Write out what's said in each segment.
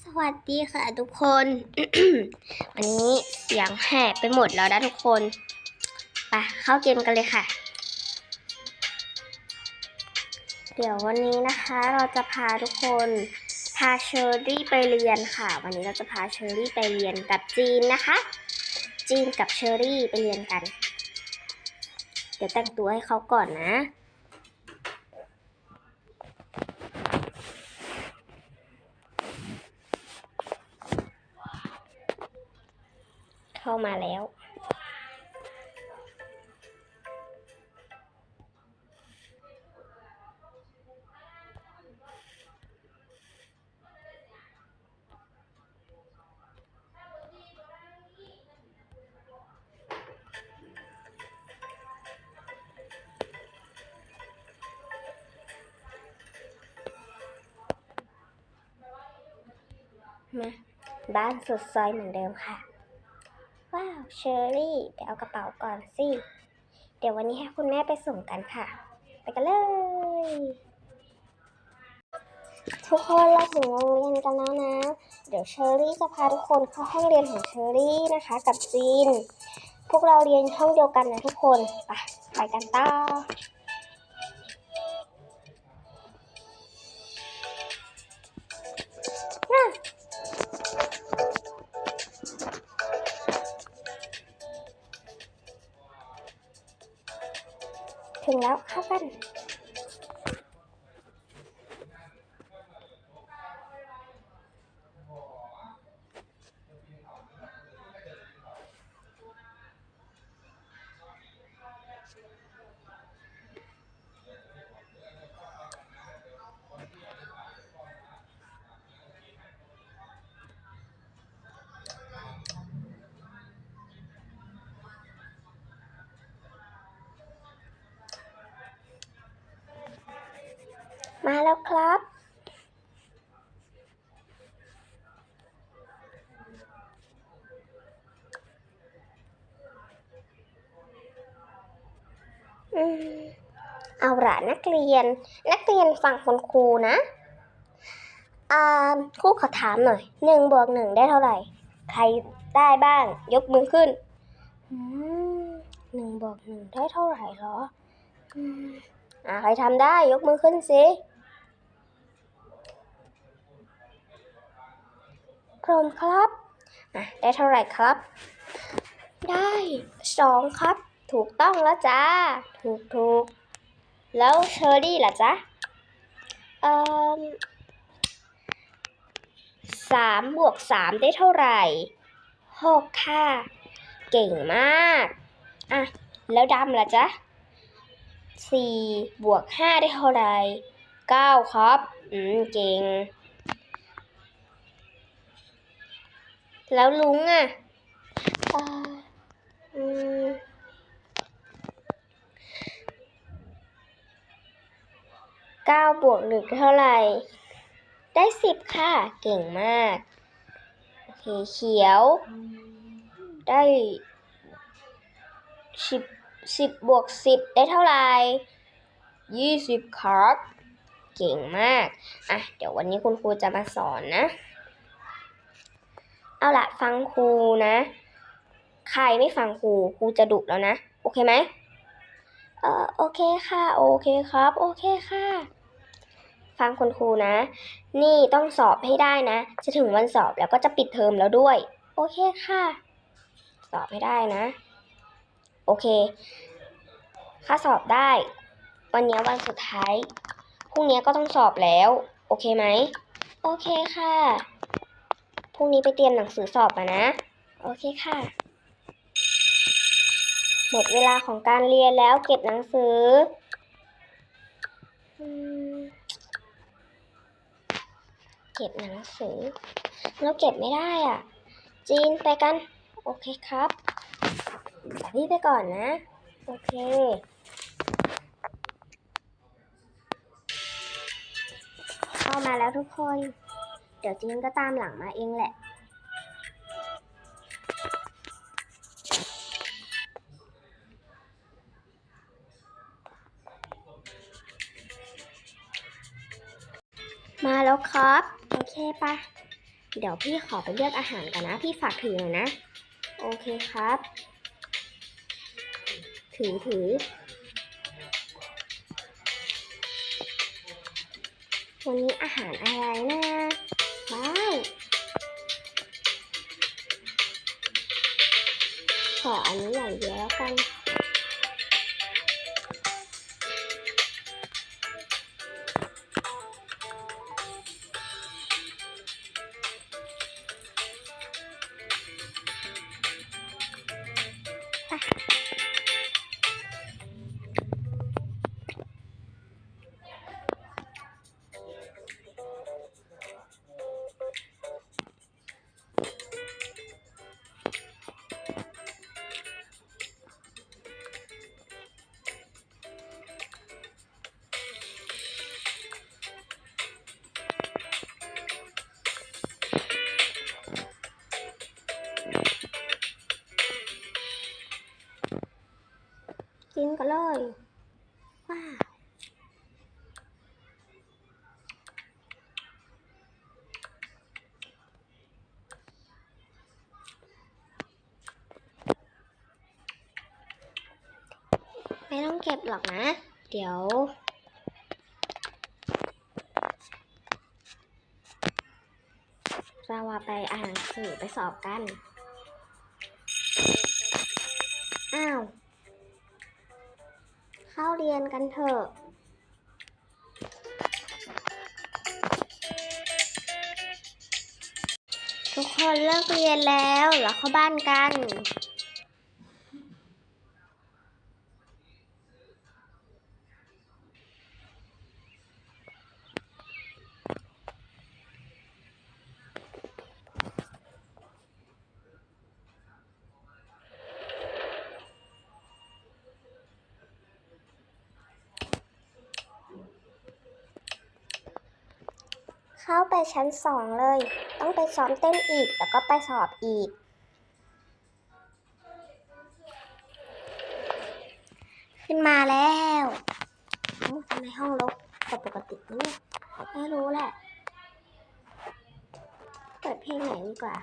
สวัสดีค่ะทุกคน วันนี้เสียงแหบไปหมดแล้วนะทุกคน ไปเข้าเกมกันเลยค่ะ เดี๋ยววันนี้นะคะเราจะพาทุกคนพาเชอรี่ไปเรียนค่ะ วันนี้เราจะพาเชอรี่ไปเรียนกับจีนนะคะ จีนกับเชอรี่ไปเรียนกัน เดี๋ยวแต่งตัวให้เขาก่อนนะ เข้ามาแล้ว มาบ้านสุดซอยเหมือนเดิมค่ะ เชอรี่ไปเอากระเป๋าก่อนสิ เดี๋ยววันนี้ให้คุณแม่ไปส่งกันค่ะ ไปกันเลย ทุกคนเราถึงโรงเรียนกันแล้วนะ เดี๋ยวเชอรี่จะพาทุกคนเข้าห้องเรียนของเชอรี่นะคะ กับจีน พวกเราเรียนห้องเดียวกันนะทุกคน ไปไปกันต่อ ถึงแล้วเข้ากัน มาแล้วครับอืมเอาละนักเรียน นักเรียนฟังคุณครูนะอ่าครูขอถามหน่อยหนึ่งบวกหนึ่งได้เท่าไหร่ ใครได้บ้าง ยกมือขึ้นอืมหนึ่งบวกหนึ่งได้เท่าไหร่เหรออ่าใครทำได้ยกมือขึ้นสิ พร้อมครับได้เท่าไหร่ครับ ได้สองครับ ถูกต้องแล้วจ้า ถูกถูกแล้วเชอรี่ล่ะจ๊ะ เอ่อสามบวกสามได้เท่าไหร่หกค่ะ เก่งมาก อะ แล้วดำล่ะจ๊ะสี่บวกห้าได้เท่าไหร่เก้าครับ อืม เก่ง แล้วลุงอะเอ่ออืมเก้าบวกหนึ่งได้เท่าไหร่ ได้สิบค่ะ เก่งมากโอเคเขียว ได้สิบสิบบวกสิบได้เท่าไหร่ยี่สิบครับ เก่งมาก อะ เดี๋ยววันนี้คุณครูจะมาสอนนะ เอาละฟังครูนะ ใครไม่ฟังครูครูจะดุแล้วนะ โอเคไหมเออโอเคค่ะ โอเคครับ โอเคค่ะ ฟังคุณครูนะ นี่ต้องสอบให้ได้นะ จะถึงวันสอบแล้วก็จะปิดเทอมแล้วด้วย โอเคค่ะ สอบให้ได้นะ โอเคถ้าสอบได้ วันนี้วันสุดท้ายพรุ่งนี้ก็ต้องสอบแล้ว โอเคไหม โอเคค่ะ รุ่งนี้ไปเตรียมหนังสือสอบมานะ โอเคค่ะ หมดเวลาของการเรียนแล้วเก็บหนังสือเก็บหนังสือ แล้วเก็บไม่ได้อะ จีนไปกัน โอเคครับแต่พี่ไปก่อนนะ โอเค เข้ามาแล้วทุกคน เดี๋ยวจีนก็ตามหลังมาเองแหละ มาแล้วครับ โอเคปะเดี๋ยวพี่ขอไปเลือกอาหารก่อนนะ พี่ฝากถือหน่อยนะ โอเคครับ ถือถือวันนี้อาหารอะไรนะ ว้าวขออันนี้อย่างเดียวแล้วกัน เลย ว้าว ไม่ต้องเก็บหรอกนะ เดี๋ยวเราไปอ่านหนังสือไปสอบกัน อ้าว เข้าเรียนกันเถอะ ทุกคนเลิกเรียนแล้ว แล้วเข้าบ้านกัน เข้าไปชั้นสองเลย ต้องไปซ้อมเต้นอีก แล้วก็ไปสอบอีก ขึ้นมาแล้วทำไมห้องรกกว่าปกติเนี่ยไม่รู้แหละ เปิดเพลงไหนดีกว่า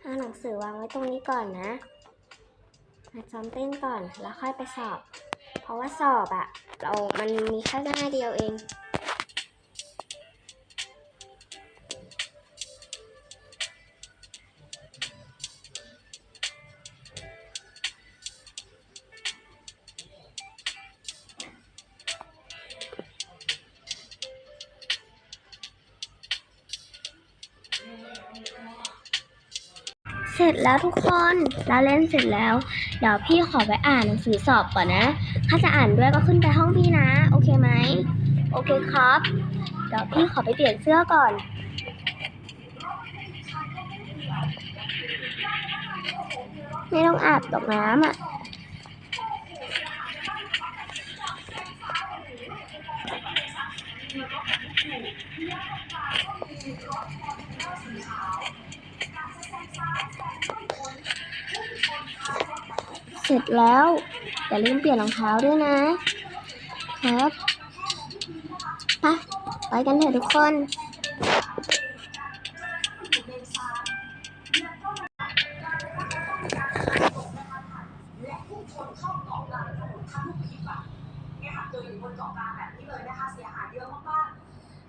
เอาหนังสือวางไว้ตรงนี้ก่อนนะ มาซ้อมเต้นก่อนแล้วค่อยไปสอบ เพราะว่าสอบอะเรามันมีแค่หน้าเดียวเองเสร็จแล้วทุกคน เราเล่นเสร็จแล้ว เดี๋ยวพี่ขอไปอ่านหนังสือสอบก่อนนะ ถ้าจะอ่านด้วยก็ขึ้นไปห้องพี่นะ โอเคไหม โอเคครับ เดี๋ยวพี่ขอไปเปลี่ยนเสื้อก่อนไม่ต้องอาบตอกน้ำอะ สร็จแล้ว อย่าลืมเปลี่ยนรองเท้าด้วยนะครับไปไปกันเถอะทุกคนเนี่ยอยู่บนเกาะกลางแบบนี้เลยนะคะ เสียหายเยอะมากๆ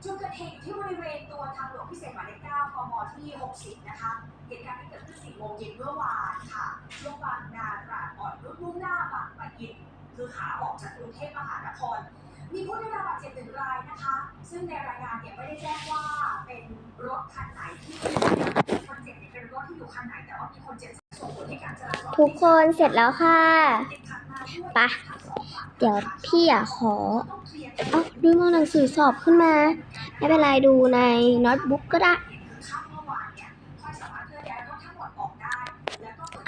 จุดเกิดเหตุอยู่ที่บริเวณตัวทางหลวงพิเศษหมายเลข9กมที่ 60 นะคะ เหตุการณ์ที่เกิดขึ้น4โมงเย็นเมื่อวานค่ะ ช่วงบางนาตราดอ่อนรุ่นมุ่งหน้าบางปะอิน คือขาออกจากกรุงเทพมหานคร มีผู้ได้รับบาดเจ็บหนึ่งรายนะคะ ซึ่งในรายงานเนี่ยไม่ได้แจ้งว่าเป็นรถคันไหนที่คนเจ็บเนี่ยเป็นรถที่อยู่คันไหน แต่ว่ามีคนเจ็บส่งผลให้การจราจรทุกคนเสร็จแล้วค่ะติดขัดมาด้วยไป เดี๋ยวพี่อยากขอ เอ้าดูมองหนังสือสอบขึ้นมา ไม่เป็นไรดูในโน้ตบุ๊กก็ได้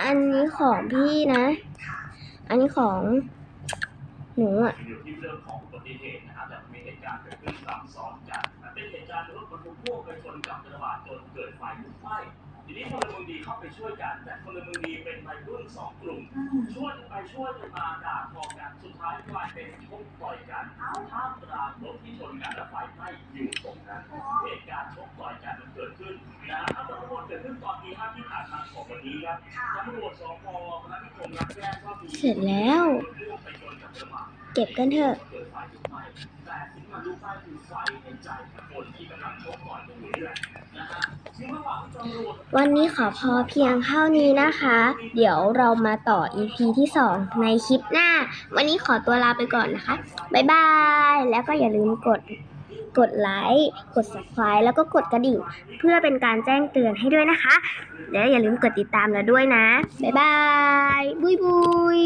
อันนี้ของพี่นะ อันนี้ของหนูอะอยู่ที่เรื่องของอุบัติเหตุนะครับแต่มีเหตุการณ์เกิดขึ้นซ้ำซ้อนกันเป็นเหตุการณ์รถบรรทุกพ่วงไปชนกับกระบะจนเกิดไฟลุกไหม้ ทีนี้พลเมืองดีเข้าไปช่วยกันแต่พลเมืองดีเป็นวัยรุ่นสองกลุ่ม ช่วยกันไปช่วยกันมาด่าทอกันสุดท้ายกลายเป็นชกต่อยกันท่ามกลางรถที่ชนกันและไฟไหม้อยู่ตรงนั้นเหตุการณ์ชกต่อยกันมันเกิดขึ้นนะทั้งหมดทั้งมวลเกิดขึ้นตอนตีห้าที่ผ่านมาของวันนี้ครับค่ะตำรวจสพพนัสนิคมรับแจ้งว่ามีเสร็จแล้วร่วมไปชนกับกระบะเก็บกันเถอะ มันลุกไหม้คือไฟในใจคนที่กำลังชกต่อยกันอยู่นี่แหละนะฮะวันนี้ขอพอเพียงเท่านี้นะคะ เดี๋ยวเรามาต่อ EP ที่ 2 ในคลิปหน้า วันนี้ขอตัวลาไปก่อนนะคะ บ๊ายบาย แล้วก็อย่าลืมกด กดไลค์ กด subscribe แล้วก็กดกระดิ่ง เพื่อเป็นการแจ้งเตือนให้ด้วยนะคะ และอย่าลืมกดติดตามเราด้วยนะ บ๊ายบาย บุยบุย